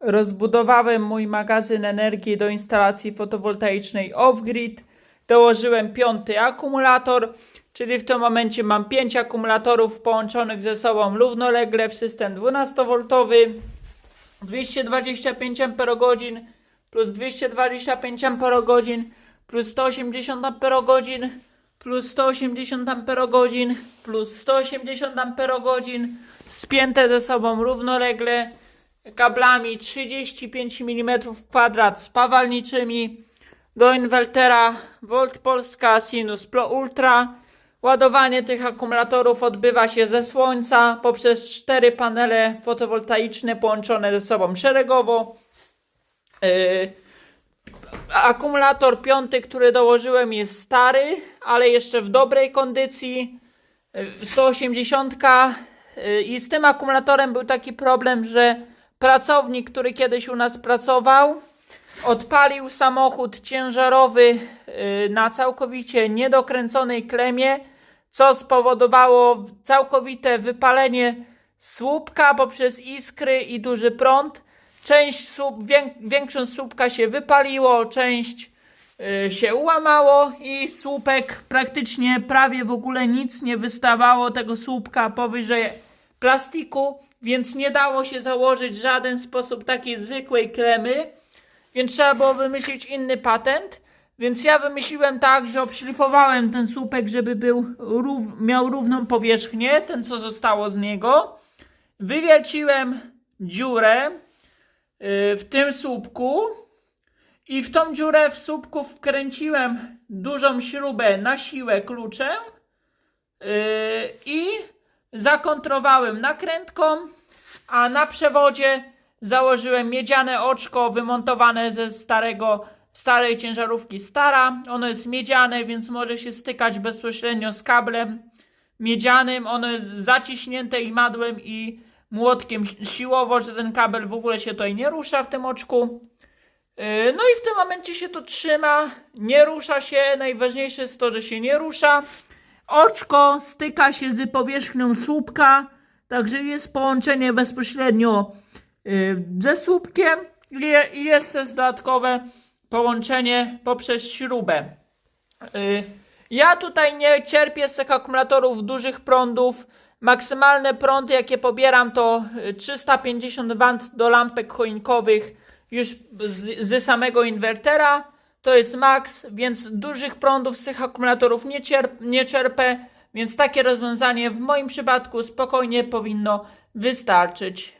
rozbudowałem mój magazyn energii do instalacji fotowoltaicznej off-grid. Dołożyłem piąty akumulator, czyli w tym momencie mam 5 akumulatorów połączonych ze sobą równolegle w system 12V. 225 Ah plus 225 Ah plus 180 Ah plus 180 Ah plus 180 Ah spięte ze sobą równolegle kablami 35 mm kwadrat spawalniczymi do inwertera Volt Polska Sinus Pro Ultra. Ładowanie tych akumulatorów odbywa się ze słońca poprzez cztery panele fotowoltaiczne połączone ze sobą szeregowo. Yy, akumulator piąty, który dołożyłem jest stary, ale jeszcze w dobrej kondycji. Yy, 180 yy, i z tym akumulatorem był taki problem, że pracownik, który kiedyś u nas pracował, odpalił samochód ciężarowy yy, na całkowicie niedokręconej klemie, co spowodowało całkowite wypalenie słupka poprzez iskry i duży prąd. Część słup, wię, większość słupka się wypaliło, część yy, się ułamało i słupek praktycznie prawie w ogóle nic nie wystawało tego słupka powyżej plastiku, więc nie dało się założyć w żaden sposób takiej zwykłej klemy, więc trzeba było wymyślić inny patent. Więc ja wymyśliłem tak, że obszlifowałem ten słupek, żeby był rów, miał równą powierzchnię, ten co zostało z niego. Wywierciłem dziurę yy, w tym słupku i w tą dziurę w słupku wkręciłem dużą śrubę na siłę kluczem yy, i zakontrowałem nakrętką, a na przewodzie założyłem miedziane oczko wymontowane ze starego, starej ciężarówki Stara. Ono jest miedziane, więc może się stykać bezpośrednio z kablem miedzianym. Ono jest zaciśnięte i madłem i młotkiem siłowo, że ten kabel w ogóle się tutaj nie rusza w tym oczku. Yy, No i w tym momencie się to trzyma, nie rusza się. Najważniejsze jest to, że się nie rusza. Oczko styka się z powierzchnią słupka, także jest połączenie bezpośrednio yy, ze słupkiem i jest też dodatkowe połączenie poprzez śrubę. Yy, Ja tutaj nie cierpię z tych akumulatorów dużych prądów. Maksymalne prądy, jakie pobieram, to y, 350 W do lampek choinkowych już z, z samego inwertera. To jest maks, więc dużych prądów z tych akumulatorów nie, cierp, nie czerpę, więc takie rozwiązanie w moim przypadku spokojnie powinno wystarczyć.